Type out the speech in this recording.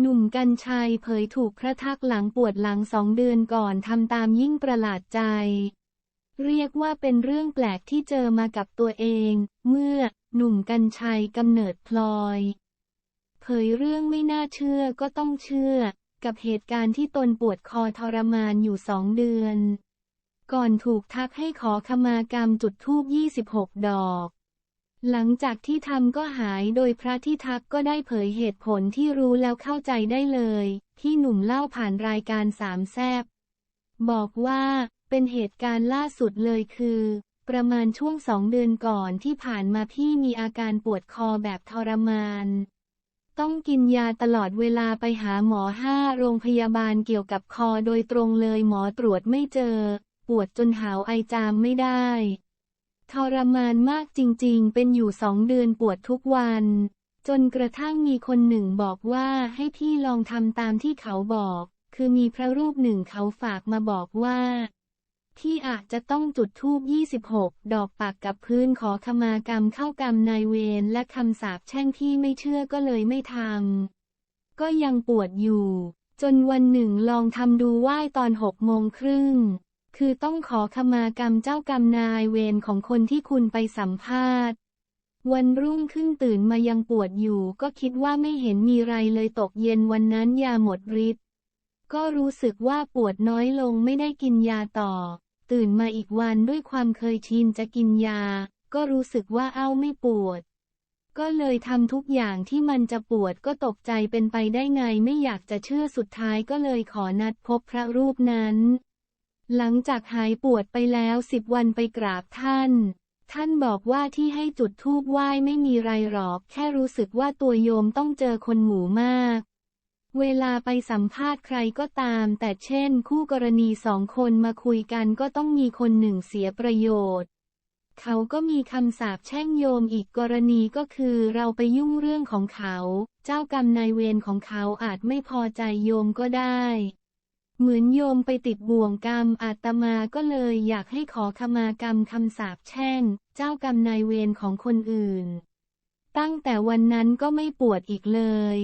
หนุ่มกัญชัยเผยถูกพระทักหลังปวดหลังสองเดือนก่อนทำตามยิ่งประหลาดใจ เรียกว่าเป็นเรื่องแปลกที่เจอมากับตัวเอง เมื่อหนุ่มกัญชัยกำเนิดพลอย เผยเรื่องไม่น่าเชื่อก็ต้องเชื่อ กับเหตุการณ์ที่ตนปวดคอทรมานอยู่สองเดือน ก่อนถูกทักให้ขอขมากรรมจุดธูป26 ดอก หลังจากที่ทำก็หายโดยพระที่ทักก็ได้เผยเหตุผลที่รู้แล้วเข้าใจได้เลย ที่หนุ่มเล่าผ่านรายการสามแซบบอกว่าเป็นเหตุการณ์ล่าสุดเลยคือ ประมาณช่วงสองเดือนก่อนที่ผ่านมาพี่มีอาการปวดคอแบบทรมาน ต้องกินยาตลอดเวลาไปหาหมอห้าโรงพยาบาลเกี่ยวกับคอโดยตรงเลยหมอตรวจไม่เจอ ปวดจนหาวไอจามไม่ได้ ทรมานมากจริงๆ เป็นอยู่สองเดือนปวดทุกวัน จนกระทั่งมีคนหนึ่งบอกว่าให้พี่ลองทำตามที่เขาบอก คือมีพระรูปหนึ่งเขาฝากมาบอกว่า ที่อาจจะต้องจุดธูป26 ดอกปักกับพื้นขอขมากรรมเข้ากรรมนายเวรและคำสาปแช่งที่ไม่เชื่อก็เลยไม่ทำก็ยังปวดอยู่ จนวันหนึ่งลองทำดูไหว้ตอนหกโมงครึ่ง คือต้องขอขมากรรมเจ้ากรรมนายเวรของคนที่คุณไปสัมภาษณ์ วันรุ่งขึ้นตื่นมายังปวดอยู่ ก็คิดว่าไม่เห็นมีไรเลยตกเย็นวันนั้นยาหมดฤทธิ์ก็รู้สึกว่าปวดน้อยลงไม่ได้กินยาต่อ ตื่นมาอีกวันด้วยความเคยชินจะกินยา ก็รู้สึกว่าเอ้าไม่ปวด ก็เลยทำทุกอย่างที่มันจะปวดก็ตกใจเป็นไปได้ไงไม่อยากจะเชื่อสุดท้ายก็เลยขอนัดพบพระรูปนั้น หลังจากหายปวดไปแล้วสิบวันไปกราบท่าน ท่านบอกว่าที่ให้จุดธูปไหว้ไม่มีไรหรอก แค่รู้สึกว่าตัวโยมต้องเจอคนหมู่มาก เวลาไปสัมภาษณ์ใครก็ตาม แต่เช่น คู่กรณีสองคนมาคุยกันก็ต้องมีคนหนึ่งเสียประโยชน์ เขาก็มีคำสาปแช่งโยมอีกกรณีก็คือเราไปยุ่งเรื่องของเขา เจ้ากรรมนายเวรของเขาอาจไม่พอใจโยมก็ได้ เหมือนโยมไปติดบ่วงกรรมอาตมาก็เลยอยากให้ขอขมากรรมคำสาปแช่ง เจ้ากรรมนายเวรของคนอื่น ตั้งแต่วันนั้นก็ไม่ปวดอีกเลย